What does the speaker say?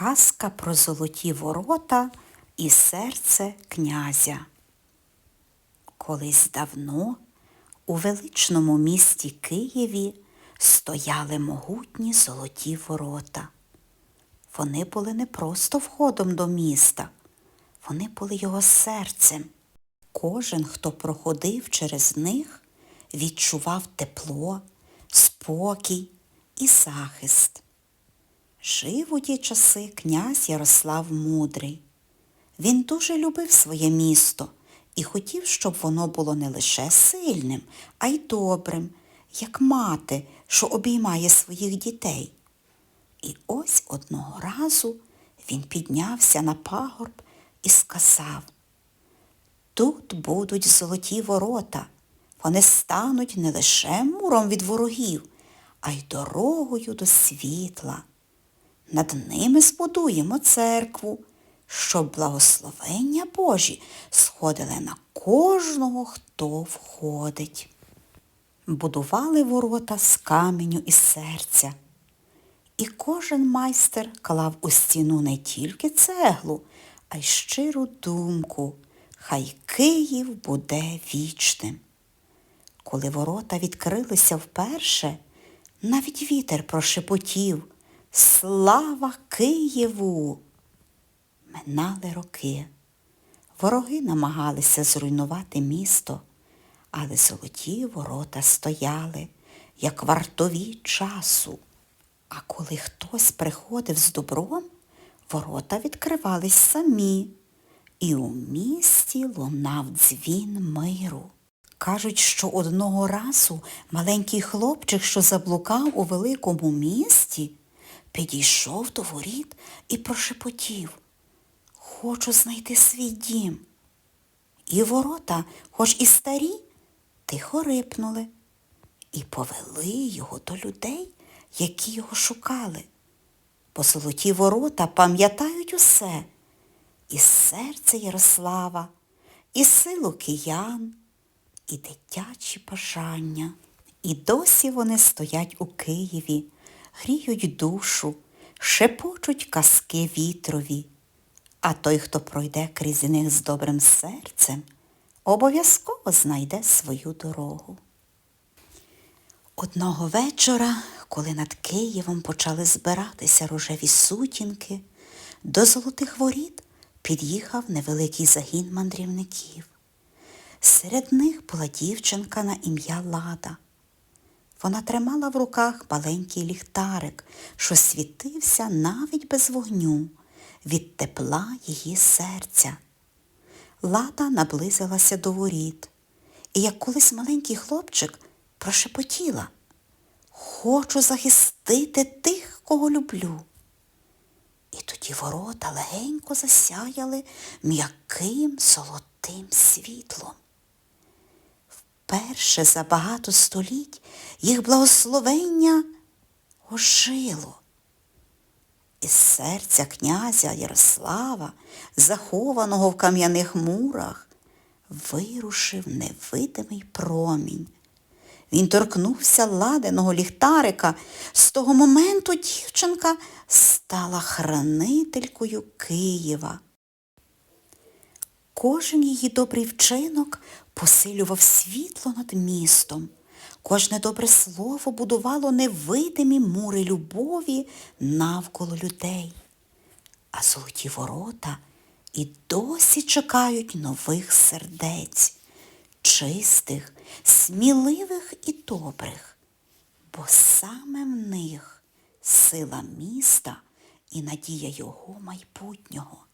Казка про золоті ворота і серце князя. Колись давно у величному місті Києві стояли могутні золоті ворота. Вони були не просто входом до міста, вони були його серцем. Кожен, хто проходив через них, відчував тепло, спокій і захист. Жив у ті часи князь Ярослав Мудрий. Він дуже любив своє місто і хотів, щоб воно було не лише сильним, а й добрим, як мати, що обіймає своїх дітей. І ось одного разу він піднявся на пагорб і сказав Тут будуть золоті ворота. Вони стануть не лише муром від ворогів, а й дорогою до світла. Над ними збудуємо церкву, щоб благословення Божі сходили на кожного, хто входить. Будували ворота з каменю і серця. І кожен майстер клав у стіну не тільки цеглу, а й щиру думку. Хай Київ буде вічним. Коли ворота відкрилися вперше, навіть вітер прошепотів Слава Києву! Минали роки. Вороги намагалися зруйнувати місто, але золоті ворота стояли, як вартові часу. А коли хтось приходив з добром, ворота відкривались самі, і у місті лунав дзвін миру. Кажуть, що одного разу маленький хлопчик, що заблукав у великому місті, підійшов до воріт і прошепотів Хочу знайти свій дім. І ворота, хоч і старі, тихо рипнули і повели його до людей, які його шукали. Бо золоті ворота пам'ятають усе і серце Ярослава, і силу киян, і дитячі бажання. І досі вони стоять у Києві, гріють душу, шепочуть казки вітрові. А той, хто пройде крізь них з добрим серцем, обов'язково знайде свою дорогу. Одного вечора, коли над Києвом почали збиратися рожеві сутінки, до золотих воріт під'їхав невеликий загін мандрівників. Серед них була дівчинка на ім'я Лада. Вона тримала в руках маленький ліхтарик, що світився навіть без вогню від тепла її серця. Лада наблизилася до воріт, і як колись маленький хлопчик прошепотіла Хочу захистити тих, кого люблю. І тоді ворота легенько засяяли м'яким золотим світлом. Вперше за багато століть їх благословення ожило. Із серця князя Ярослава, захованого в кам'яних мурах, вирушив невидимий промінь. Він торкнувся ладеного ліхтарика. З того моменту дівчинка стала хранителькою Києва. Кожен її добрий вчинок посилював світло над містом. Кожне добре слово будувало невидимі мури любові навколо людей. А золоті ворота і досі чекають нових сердець, чистих, сміливих і добрих, бо саме в них сила міста і надія його майбутнього.